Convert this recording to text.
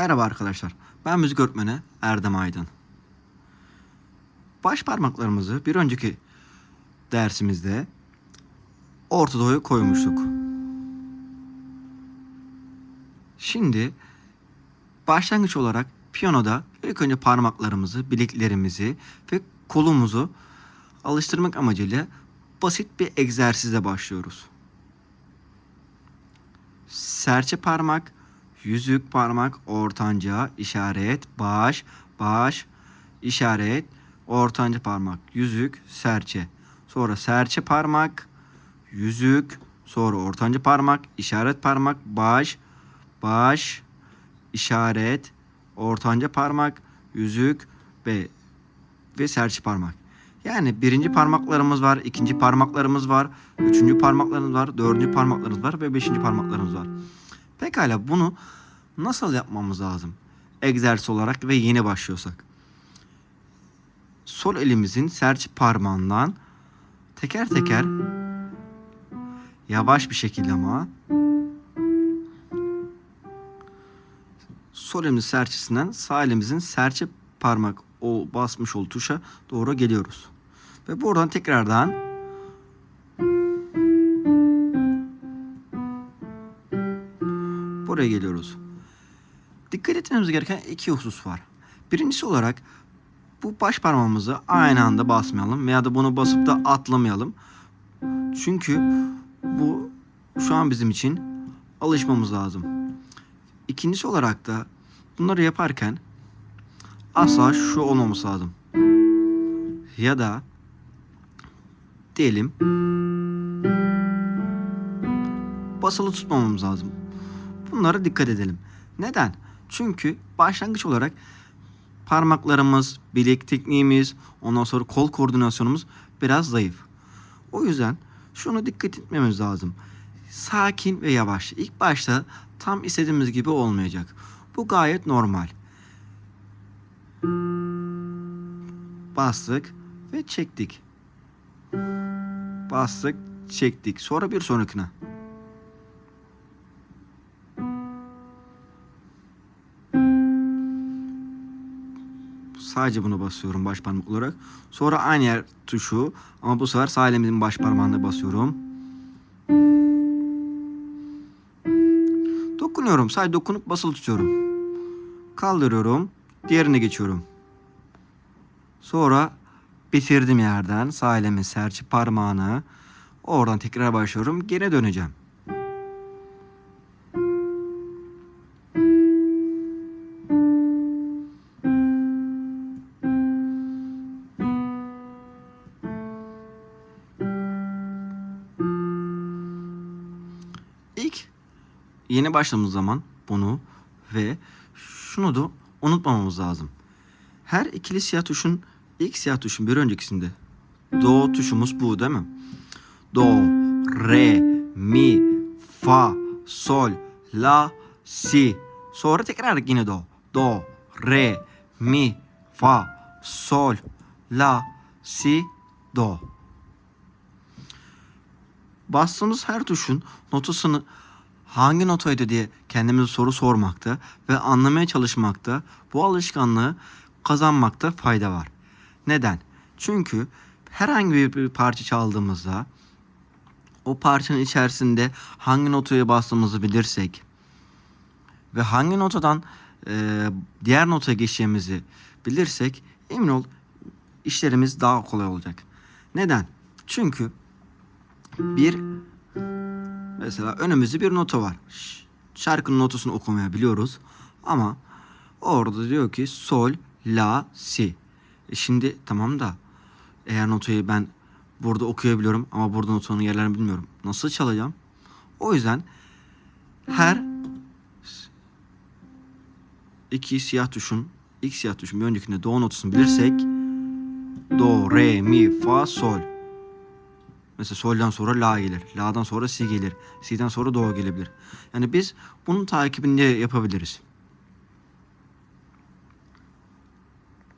Merhaba arkadaşlar. Ben müzik öğretmeni Erdem Aydın. Baş parmaklarımızı bir önceki dersimizde Orta Doğu'ya koymuştuk. Şimdi başlangıç olarak piyanoda ilk önce parmaklarımızı, bileklerimizi ve kolumuzu alıştırmak amacıyla basit bir egzersizle başlıyoruz. Serçe parmak, yüzük parmak, ortanca, işaret, baş, baş, işaret, ortanca parmak, yüzük, serçe. Sonra serçe parmak, yüzük, sonra ortanca parmak, işaret parmak, baş, baş, işaret, ortanca parmak, yüzük ve ve serçe parmak. Yani birinci parmaklarımız var, ikinci parmaklarımız var, üçüncü parmaklarımız var, dördüncü parmaklarımız var ve beşinci parmaklarımız var. Pekala bunu nasıl yapmamız lazım? Egzersiz olarak ve yeni başlıyorsak. Sol elimizin serçe parmağından teker teker yavaş bir şekilde ama sol elimizin serçesinden sağ elimizin serçe parmak o basmış olduğu tuşa doğru geliyoruz. Ve buradan tekrardan buraya geliyoruz. Dikkat etmemiz gereken iki husus var. Birincisi olarak bu baş parmağımızı aynı anda basmayalım veya da bunu basıp da atlamayalım. Çünkü bu şu an bizim için alışmamız lazım. İkincisi olarak da bunları yaparken asla şu olmaması lazım. Ya da diyelim basılı tutmamamız lazım. Bunlara dikkat edelim. Neden? Çünkü başlangıç olarak parmaklarımız, bilek tekniğimiz, ondan sonra kol koordinasyonumuz biraz zayıf. O yüzden şunu dikkat etmemiz lazım. Sakin ve yavaş. İlk başta tam istediğimiz gibi olmayacak. Bu gayet normal. Bastık ve çektik. Bastık, çektik. Sonra bir sonrakine. Sadece bunu basıyorum baş parmak olarak. Sonra aynı yer tuşu ama bu sefer sağ elimizin baş parmağına basıyorum. Dokunuyorum. Sadece dokunup basılı tutuyorum. Kaldırıyorum. Diğerine geçiyorum. Sonra bitirdim yerden sağ elimin serçe parmağını oradan tekrar başlıyorum. Geri döneceğim. Yeni başladığımız zaman bunu ve şunu da unutmamamız lazım. Her ikili siyah tuşun ilk siyah tuşun bir öncekisinde do tuşumuz bu değil mi? Do, re, mi, fa, sol, la, si. Sonra tekrar yine do. Do, re, mi, fa, sol, la, si, do. Bastığımız her tuşun notasını hangi notaydı diye kendimize soru sormakta ve anlamaya çalışmakta bu alışkanlığı kazanmakta fayda var. Neden? Çünkü herhangi bir, parça çaldığımızda o parçanın içerisinde hangi notaya bastığımızı bilirsek ve hangi notadan e, diğer notaya geçeceğimizi bilirsek emin ol işlerimiz daha kolay olacak. Neden? Çünkü bir mesela önümüzde bir nota var. Şarkının notasını okumaya biliyoruz ama orada diyor ki sol, la, si. E şimdi tamam da eğer notayı ben burada okuyabiliyorum ama burada notanın yerlerini bilmiyorum. Nasıl çalacağım? O yüzden her iki siyah tuşun ilk siyah tuşun bir öncekinde do notasını bilirsek do, re, mi, fa, sol. Mesela soldan sonra la gelir. La'dan sonra si gelir. Si'den sonra do gelebilir. Yani biz bunun takibini yapabiliriz.